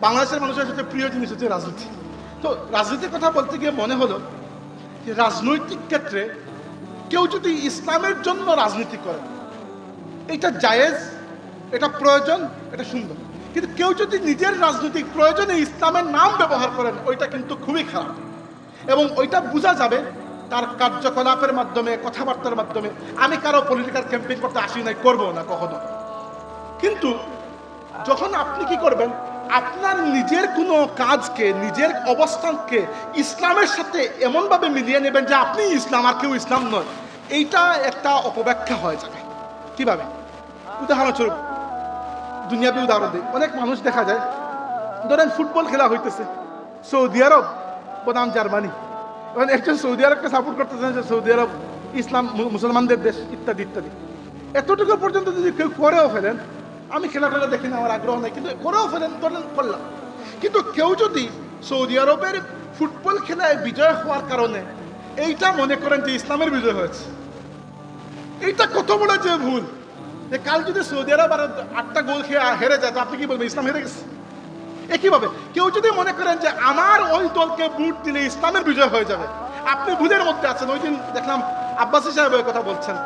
বাংলাদেশের মানুষের সাথে প্রিয় জিনিস হচ্ছে রাজনীতি। তো রাজনীতির কথা বলতে গিয়ে মনে হলো যে রাজনৈতিক ক্ষেত্রে কেউ যদি ইসলামের জন্য রাজনীতি করে, এটা জায়েজ, এটা প্রয়োজন, এটা সুন্দর। কিন্তু কেউ যদি নিজের রাজনৈতিক প্রয়োজনে ইসলামের নাম ব্যবহার করেন, ওইটা কিন্তু খুবই খারাপ। এবং ওইটা বোঝা যাবে তার কার্যকলাপের মাধ্যমে, কথাবার্তার মাধ্যমে। আমি কারও পলিটিক্যাল ক্যাম্পেইন করতে আসি নাই, করব না কখনো। কিন্তু যখন আপনি কি করবেন আপনার নিজের কোনো কাজকে, নিজের অবস্থানকে ইসলামের সাথে এমনভাবে মিলিয়ে নেবেন যে আপনি ইসলাম আর কেউ ইসলাম নয়। এইটা একটা অপব্যাখ্যা হয়ে যাবে। কীভাবে? উদাহরণস্বরূপ, দুনিয়াবি উদাহরণ দিই। অনেক মানুষ দেখা যায়, ধরেন ফুটবল খেলা হইতেছে, সৌদি আরব, বনাম জার্মানি। এখন একজন সৌদি আরবকে সাপোর্ট করতেছেন যে সৌদি আরব ইসলাম মুসলমানদের দেশ, ইত্যাদি ইত্যাদি। এতটুকু পর্যন্ত যদি কেউ করেও ফেলেন আমি খেলা টেলা দেখি না, আমার আগ্রহ নাই, কিন্তু করেও ফেলেন ধরেন করলাম। কিন্তু কেউ যদি সৌদি আরবের ফুটবল খেলায় বিজয় হওয়ার কারণে এইটা মনে করেন যে ইসলামের বিজয় হয়েছে। এইটা কত বড় যে ভুল যে কাল যদি সৌদি আরব আর আটটা গোল খেয়ে হেরে যায়, তো আপনি কি বলবেন, ইসলাম হেরে গেছে? একইভাবে কেউ যদি মনে করেন যে আমার ওই দলকে বুট দিলে ইসলামের বিজয় হয়ে যাবে, আপনি ভুলের মধ্যে আছেন। ওই দিন দেখলাম আব্বাসী সাহেব কথা বলছেন।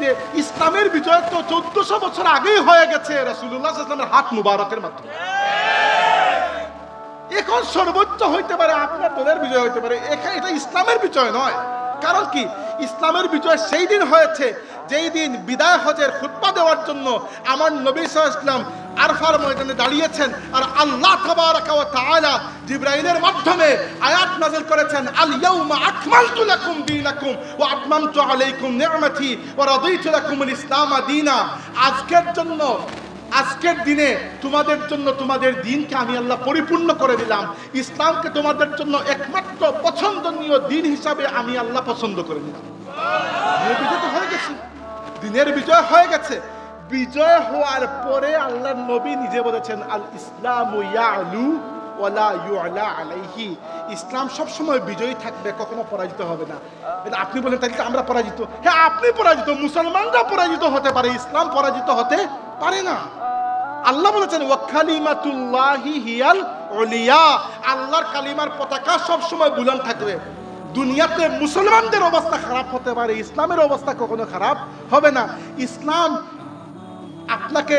যে ইসলামের বিজয় তো চোদ্দশো বছর আগেই হয়ে গেছে রসুল্লাহামের হাত মুবারকের মাধ্যমে। এখন সর্বোচ্চ হইতে পারে আপনার দলের বিজয় হইতে পারে। এটা ইসলামের বিজয় নয়। কারণ কি? ইসলামের বিজয় সেই দিন হয়েছে যেই দিন বিদায় হজের খুতবা দেওয়ার জন্য আমার নবী ইসলাম আরফার ময়দানে দাঁড়িয়েছেন আর আল্লাহ তাআলা জিবরাইলের মাধ্যমে আয়াত নাযিল করেছেন, আল ইয়াউমা আকমালতু লাকুম দীনাকুম ওয়া আতমামতু আলাইকুম নি'মাতি ওয়া রাদিতু লাকুমুল ইসলাম দীনা। আজকের জন্য, আজকের দিনে তোমাদের জন্য তোমাদের দিনকে আমি আল্লাহ পরিপূর্ণ করে দিলাম। ইসলামকে তোমাদের জন্য একমাত্র পছন্দনীয় দিন হিসাবে আমি আল্লাহ পছন্দ করে নিলাম হয়ে গেছে। দিনের বিজয় হয়ে গেছে। বিজয় হওয়ার পরে আল্লাহ নবী নিজে বলেছেন, আল ইসলাম ইয়ালু ওয়ালা ইউলা আলাইহি। ইসলাম সবসময় বিজয়ী থাকবে, কখনো পরাজিত হবে না। আপনি বলেন, তাহলে আমরা পরাজিত। হ্যাঁ আপনি পরাজিত মুসলমানরা পরাজিত হতে পারে, ইসলাম পরাজিত হতে পারে না। আল্লাহ বলেছেন ওয়াকালিমাতুল্লাহি হিয়াল উলিয়া। আল্লাহর কালিমার পতাকা সব সময় বুলন থাকবে। দুনিয়াতে মুসলমানদের অবস্থা খারাপ হতে পারে, ইসলামের অবস্থা কখনো খারাপ হবে না। ইসলাম আপনাকে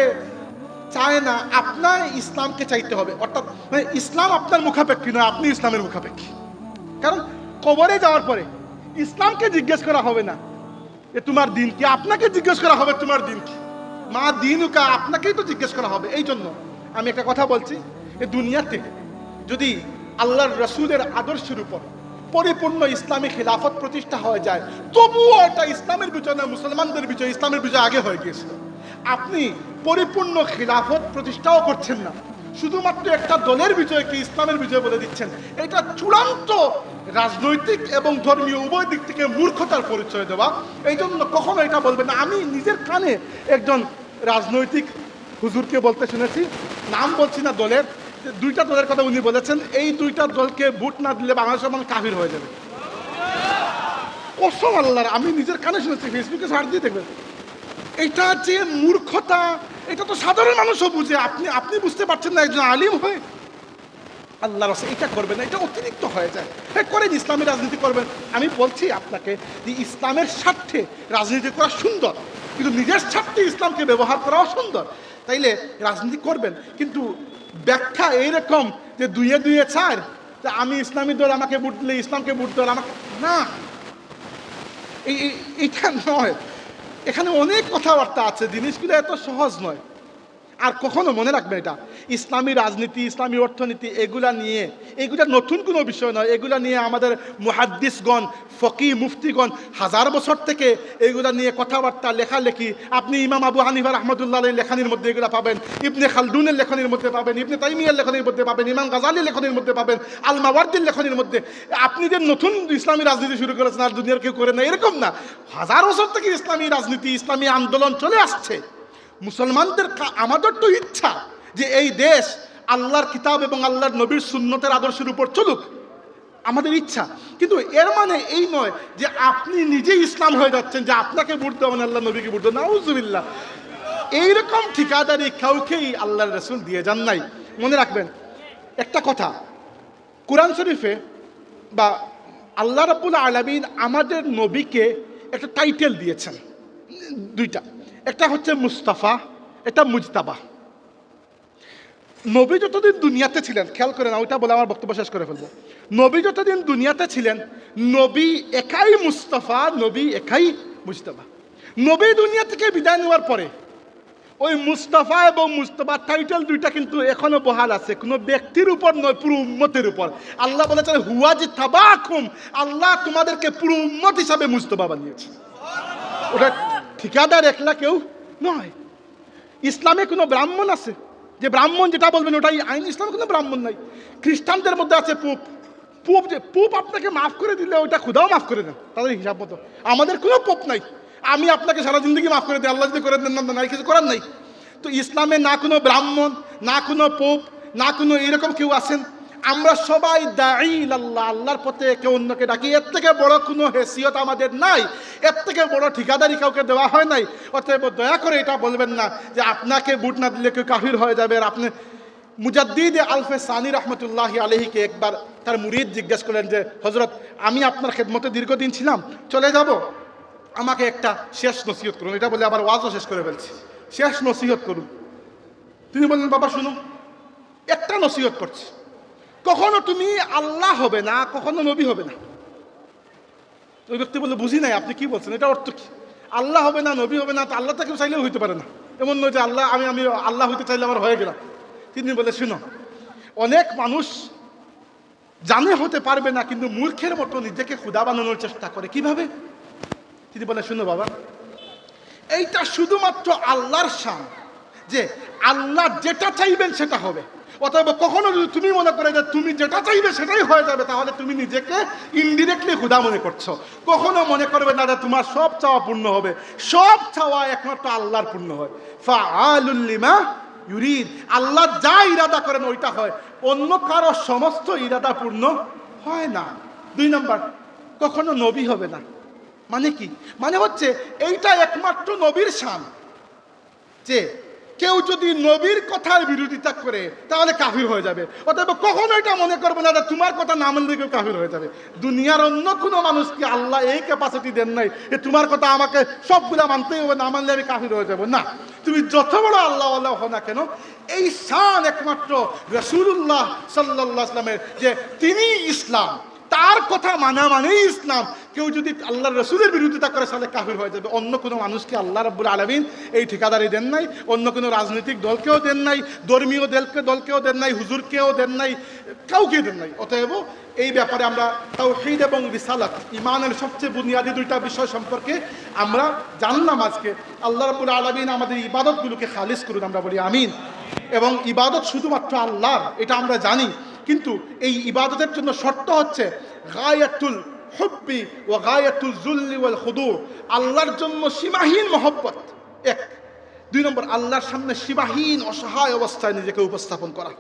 চায় না, আপনার ইসলামকে চাইতে হবে। অর্থাৎ মানে ইসলাম আপনার মুখাপেক্ষী নয়, আপনি ইসলামের মুখাপেক্ষী। কারণ কবরে যাওয়ার পরে ইসলামকে জিজ্ঞেস করা হবে না যে তোমার দিন কি? আপনাকে জিজ্ঞেস করা হবে তোমার দিন কি? মা দিন কা আপনাকেই তো জিজ্ঞেস করা হবে। এই জন্য আমি একটা কথা বলছি যে দুনিয়াতে যদি আল্লাহর রসুলের আদর্শের উপর পরিপূর্ণ ইসলামী খিলাফত প্রতিষ্ঠা হয়ে যায়, তবুও এটা ইসলামের বিজয় না মুসলমানদের বিজয়, ইসলামের বিজয় আগে হয়ে গিয়েছিল। আপনি পরিপূর্ণ খিলাফত প্রতিষ্ঠাও করছেন না। শুধুমাত্র একটা দলের বিজয়কে ইসলামের বিজয় বলে দিচ্ছেন। এটা চূড়ান্ত রাজনৈতিক এবং ধর্মীয় উভয় দিক থেকে মূর্খতার পরিচয় দেওয়া। এই জন্য কখনো এটা বলবেন না। আমি নিজের কানে একজন রাজনৈতিক হুজুরকে বলতে শুনেছি। নাম বলছি না দলের। দুইটা দলের কথা উনি বলেছেন। এই দুইটা দলকে ভোট না দিলে বাংলাদেশের মানুষ কাহির হয়ে যাবে। কসম আল্লাহর, আমি নিজের কানে শুনেছি। ফেসবুকে সার দিয়ে দেখবেন। এটা যে মূর্খতা, এটা তো সাধারণ মানুষও বুঝে। আপনি আপনি বুঝতে পারছেন না একজন আলিম হয়ে। আল্লাহ রসে এটা করবেন না, এটা অতিরিক্ত হয়ে যায়। হ্যাঁ করেন, ইসলামী রাজনীতি করবেন। আমি বলছি আপনাকে যে ইসলামের স্বার্থে রাজনীতি করা সুন্দর, কিন্তু নিজের স্বার্থে ইসলামকে ব্যবহার করাও সুন্দর। তাইলে রাজনীতি করবেন, কিন্তু ব্যাখ্যা এইরকম যে দুইয়ে দুইয়ে চার, যে আমি ইসলামী দল, আমাকে ভোট দিলে ইসলামকে ভোট দল আমাকে না। এই- এইটা নয়। এখানে অনেক কথাবার্তা আছে জিনিসগুলো এত সহজ নয়। আর কখনো মনে রাখবেন এটা। ইসলামী রাজনীতি, ইসলামী অর্থনীতি, এগুলা নিয়ে, এগুলা নতুন কোনো বিষয় নয়। এগুলা নিয়ে আমাদের মুহাদ্দিসগণ, ফকি মুফতিগণ হাজার বছর থেকে এগুলা নিয়ে কথাবার্তা, লেখালেখি। আপনি ইমাম আবু হানিফা রহমতুল্লাহ লেখানির মধ্যে এগুলা পাবেন। ইবনে খালদুনের লেখনির মধ্যে পাবেন। ইবনে তাইমিয়ার লেখনির মধ্যে পাবেন। ইমাম গাজালির লেখনির মধ্যে পাবেন। আল মাওয়ার্দির লেখনির মধ্যে। আপনি যে নতুন ইসলামী রাজনীতি শুরু করেছেন আর দুনিয়ার কেউ করে না এরকম না। হাজার বছর থেকে ইসলামী রাজনীতি, ইসলামী আন্দোলন চলে আসছে। মুসলমানদের আমাদের তো ইচ্ছা যে এই দেশ আল্লাহর কিতাব এবং আল্লাহর নবীর সুন্নতের আদর্শের উপর চলুক। আমাদের ইচ্ছা। কিন্তু এর মানে এই নয় যে আপনি নিজেই ইসলাম হয়ে যাচ্ছেন, যে আপনাকে ভোট দেওয়া মানে আল্লাহ নবীকে ভোট দেওয়া। নাউজুবিল্লাহ। এইরকম ঠিকাদারি কাউকেই আল্লাহর রসুল দিয়ে যান নাই। মনে রাখবেন, একটা কথা, কোরআন শরীফে বা আল্লাহ রাব্বুল আলামিন আমাদের নবীকে একটা টাইটেল দিয়েছেন, দুইটা। একটা হচ্ছে মুস্তাফা, এটা মুজতাবা। নবী যতদিন দুনিয়াতে ছিলেন, খেয়াল করে না ওইটা বলে আমার বক্তব্য শেষ করে ফেলব। নবী যতদিন দুনিয়াতে ছিলেন, নবী একাই মুস্তাফা, নবী একাই মুস্তাফা নবী দুনিয়া থেকে বিদায় নেওয়ার পরে, ওই মুস্তাফা এবং মুস্তাফা টাইটেল দুইটা কিন্তু এখনও বহাল আছে। কোনো ব্যক্তির উপর নয়, পুরো উম্মতের উপর। আল্লাহ বলেছেন হুয়াজি তাবাকুম আল্লাহ তোমাদেরকে পুরো উম্মত হিসাবে মুস্তফা বানিয়েছে। ওটা ঠিকাদার একলা কেউ নয়। ইসলামে কোনো ব্রাহ্মণ আছে? যে ব্রাহ্মণ যেটা বলবেন ওটাই, আইন ইসলামে কোনো ব্রাহ্মণ নাই। খ্রিস্টানদের মধ্যে আছে পুপ। পুপ যে, পুপ আপনাকে মাফ করে দিলে ওইটা খুদাও মাফ করে দেন, তাদের হিসাব মতো। আমাদের কোনো পোপ নাই। আমি আপনাকে সারা জিন্দগি মাফ করে দিই, আল্লাহ যদি করে দেন, না নাই কিছু করার নাই। তো ইসলামে না কোনো ব্রাহ্মণ, না কোনো পোপ, না কোনো এরকম কেউ আছেন? আমরা সবাই দায়ী আল্লাহ আল্লাহর পথে কেউ অন্যকে ডাকি। এর থেকে বড় কোনো হেসিয়ত আমাদের নাই। এর থেকে বড় ঠিকাদারি কাউকে দেওয়া হয় নাই। অতএব দয়া করে এটা বলবেন না যে আপনাকে বুট না দিলে কেউ কাফির হয়ে যাবে আর আপনি মুজাদ্দিদ আলফে সানি রহমতুল্লাহ আলহীকে একবার তার মুরিদ জিজ্ঞেস করলেন যে হজরত আমি আপনার খেদমতে দীর্ঘদিন ছিলাম, চলে যাব? আমাকে একটা শেষ নসিহত করুন। এটা বলে আবার ওয়াজও শেষ করে ফেলছি। শেষ নসিহত করুন। তিনি বললেন, বাবা শুনো একটা নসিহত করছি। কখনো তুমি আল্লাহ হবে না, কখনো নবী হবে না। ওই ব্যক্তি বললে, বুঝি নাই, আপনি কি বলছেন? এটা অর্থ কি? আল্লাহ হবে না, নবী হবে না, তো আল্লাহ তো কেউ চাইলেও হইতে পারে না। এমন নয় যে আল্লাহ, আমি আমি আল্লাহ হইতে চাইলে আমার হয়ে গেলাম। তিনি বলে শুনো, অনেক মানুষ জানে হতে পারবে না, কিন্তু মূর্খের মতো নিজেকে ক্ষুদা বানানোর চেষ্টা করে। কীভাবে? তিনি বলে শুনো বাবা, এইটা শুধুমাত্র আল্লাহর শান যে আল্লাহ যেটা চাইবেন সেটা হবে। অতএব কখনো যদি তুমি মনে করে যে তুমি যেটা চাইবে সেটাই হয়ে যাবে, তাহলে তুমি নিজেকে ইনডিরেক্টলি খুদা মনে করছ। কখনো মনে করবে না যে তোমার সব চাওয়া পূর্ণ হবে। সব চাওয়া একমাত্র আল্লাহর পূর্ণ হয়। ফা আলুল্লিমা ইউরিদ। আল্লাহ যা ইরাদা করেন ওইটা হয়। অন্য কারও সমস্ত ইরাদা পূর্ণ হয় না। দুই নম্বর, কখনো নবী হবে না। মানে কি? মানে হচ্ছে এইটা একমাত্র নবীর শান। যে কেউ যদি নবীর কথার বিরোধিতা করে, তাহলে কাফির হয়ে যাবে। অতএব কখনো এটা মনে করবে না তোমার কথা না মানলে কেউ কাফির হয়ে যাবে। দুনিয়ার অন্য কোনো মানুষকে আল্লাহ এই ক্যাপাসিটি দেন নাই যে তোমার কথা আমাকে সবগুলা মানতেই হবে, না মানলে আমি কাফির হয়ে যাব। না, তুমি যত বড় আল্লাহ আল্লাহ হো না কেন, এই শান একমাত্র রসুল্লাহ সাল্লাহ আসলামের যে তিনি ইসলাম, তার কথা মানা মানেই ইসলাম। কেউ যদি আল্লাহ রসুলের বিরোধিতা করে, তাহলে কাফির হয়ে যাবে। অন্য কোনো মানুষকে আল্লাহ রব্বুল আলমিন এই ঠিকাদারি দেন নাই, অন্য কোনো রাজনৈতিক দলকেও দেন নাই, ধর্মীয় দলকে, দলকেও দেন নাই, হুজুরকেও দেন নাই কাউকে দেন নাই। অতএব এই ব্যাপারে আমরা তাওহীদ এবং বিসালাত ইমানের সবচেয়ে বুনিয়াদী দুইটা বিষয় সম্পর্কে আমরা জানলাম আজকে। আল্লাহ রব্বুল আলমিন আমাদের ইবাদতগুলোকে খালিজ করুন, আমরা বলি আমিন। এবং ইবাদত শুধুমাত্র আল্লাহর, এটা আমরা জানি। কিন্তু এই ইবাদতের জন্য শর্ত হচ্ছে গায়াতুল ও গায়াতুল জুল্লি ওয়াল আল্লাহর জন্য সীমাহীন মহব্বত, এক। দুই নম্বর, আল্লাহর সামনে সীমাহীন অসহায় অবস্থায় নিজেকে উপস্থাপন করা।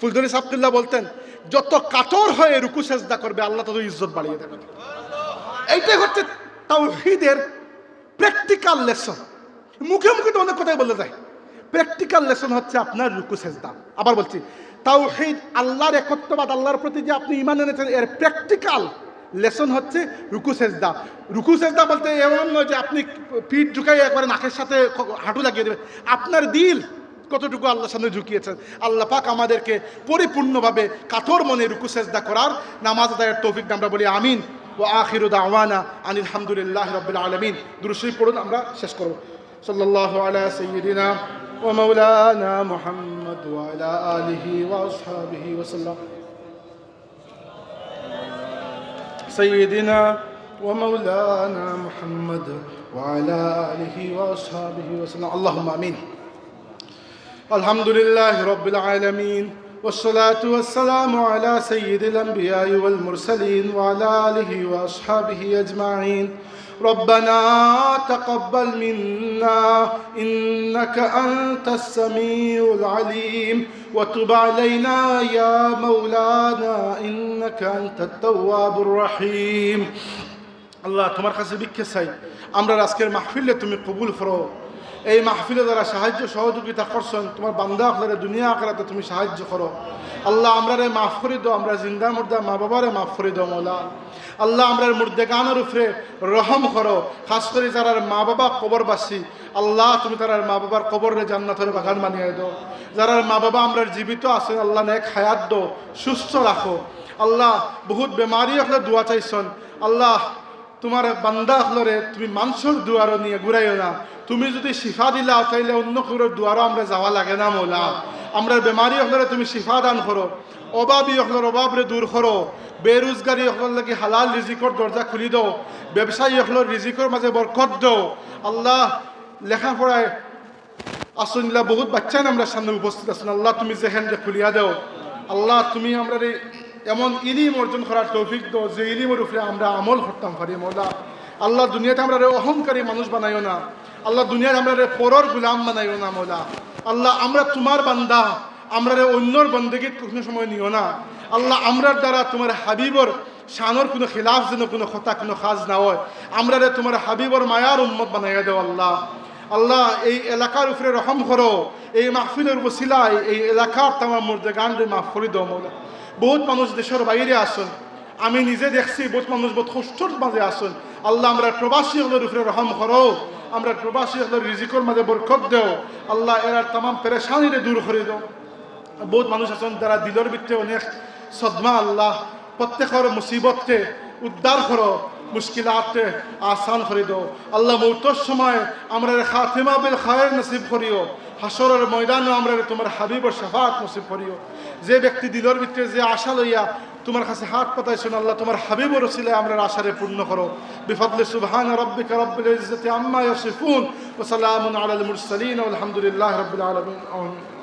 ফুলদরি সাবদুল্লাহ বলতেন, যত কাতর হয়ে রুকু সেজদা করবে, আল্লাহ তত ইজ্জত বাড়িয়ে দেবেন। এইটাই হচ্ছে তাওহীদের প্র্যাকটিক্যাল লেসন। মুখে মুখে তো অনেক কথাই বলে যায়। প্র্যাকটিক্যাল লেসন হচ্ছে আপনার রুকু সেজদা। আবার বলছি, তাওহীদ আল্লাহর একত্ববাদ, আল্লাহর প্রতি যে আপনি ইমান এনেছেন, এর প্র্যাকটিক্যাল লেসন হচ্ছে রুকু সেজদা। রুকু সেজদা বলতে এমন নয় যে আপনি পিঠ ঢুকাই একবারে নাকের সাথে হাঁটু লাগিয়ে দেবেন। আপনার দিল কতটুকু আল্লাহর সামনে ঝুঁকিয়েছেন আল্লাহ পাক আমাদেরকে পরিপূর্ণভাবে কাতর মনে রুকু সেজদা করার নামাজ আদায়ের তৌফিক আমরা বলি আমিন। ও আখির দাওয়ানা আনিল হামদুলিল্লাহ রবিল আলমিন দুরুশ্রী পড়ুন, আমরা শেষ করব। সাল্লাহ আলা সঈদিনা ও মৌলানা মোহাম্মদ আলা আলিহি سيدنا ومولانا محمد وعلى آله وأصحابه وسلم اللهم آمين الحمد لله رب العالمين والصلاة والسلام على سيد الأنبياء والمرسلين وعلى آله وأصحابه أجمعين ربنا تقبل منا إنك أنت السميع العليم وتب علينا يا مولانا إنك أنت التواب الرحيم আল্লাহ তোমার কাছে ভিক্ষে চাই আমরা আজকের মাহফিলে তুমি কবুল করো এই মাহফিলে যারা সাহায্য সহযোগিতা করছেন, তোমার বান্দা আখলারে, দুনিয়া আখলাতে তুমি সাহায্য করো। আল্লাহ আমরা রে মাফ করে দাও, আমরা জিন্দা মুর্দা, মা বাবারে মাফ করে দাও, মৌলা। আল্লাহ আমরা মুর্দে গানের উপরে রহম করো, খাস করে যারা মা বাবা কবরবাসী। আল্লাহ তুমি তার মা বাবার কবরে জান্নাতের বাগান বানিয়ে দাও। যারা মা বাবা আমরা জীবিত আছে আল্লাহ নেক হায়াত দো সুস্থ রাখো। আল্লাহ বহুত বেমারি হলে দোয়া চাইছন। আল্লাহ তোমার বান্দা হলরে তুমি মানুষের দুয়ারও নিয়ে ঘুরাইও না। তুমি যদি শিফা দিলা, তাইলে অন্য কারোর দুয়ারও আমরা যাওয়া লাগে না মোলা। আমরা বেমারি হলরে তুমি শিফা দান করো অভাবী হলর অভাবরে দূর করো বেরোজগারি হলর লাগি হালাল রিজিকর দরজা খুলি দাও ব্যবসায়ী হলর রিজিকর মাঝে বরকত দাও। আল্লাহ লেখাপড়ায় আসনিল্লা বহুত বাচ্চাই আমরা সামনে উপস্থিত আছেন। আল্লাহ তুমি যেখান যে খুলিয়া দাও, আল্লাহ তুমি আমরা এমন ইলিম অর্জন করার তৌফিক দাও, যে ইলিমের উপরে আমরা আমল করতাম পারি মোলা। আল্লাহ দুনিয়াতে আমরা অহংকারী মানুষ বানাইও না। আল্লাহ দুনিয়াতে আমরা রে পরর গুলাম বানাইও না, মোলা। আল্লাহ, আমরা তোমার বান্দা। আমরা রে অন্যর বন্দেগীত কোনো সময় নিও না। আল্লাহ, আমরার দ্বারা তোমার হাবিবর শানোর কোনো খিলাফ যেন কোনো কথা, কোনো কাজ না হয়। আমরা রে তোমার হাবিবর মায়ার উম্মত বানাইয়া দেও, আল্লাহ। আল্লাহ, এই এলাকার উপরে রহম করো। এই মাহফিলের বসিলায় এই এলাকার তামার মধ্যে গান মাফ করে দাও, মৌলা। বহুত মানুষ দেশের বাইরে আসুন। আমি নিজে দেখছি বহুত মানুষ বহুত কষ্টর মাঝে আসুন। আল্লাহ, আমরা প্রবাসী হলের উপরে রহম করো। আমরা প্রবাসী হলো রিজিকর মাঝে বরকত দেও। আল্লাহ এরা তাম পেরেশানিরে দূর করে দেও। বহুত মানুষ আছেন যারা দিলর ভিত্তে অনেক সদমা আল্লাহ প্রত্যেকের মুসিবতকে উদ্ধার করো, মুশকিলাতে আসান করে দো আল্লাহ মৌতর সময় আমরা খাতেমা বিল খায়ের নসিব করিও। হাসরের ময়দানও আমরা তোমার হাবিবর শাফাত নসিব করিও। যে ব্যক্তি দিলর ভিতরে যে আশা লইয়া তোমার কাছে হাত পাতাইছেন আল্লাহ তোমার হাবিব রসিলে আমরা আশারে পূর্ণ করো। বিফাদলে সুবহান রব্বিকা রব্বিল ইজ্জতি আম্মা ইয়াসিফুন। ওয়া সালামুন আলাল মুরসালিন। আলহামদুলিল্লাহি রাব্বিল আলামিন। আমিন।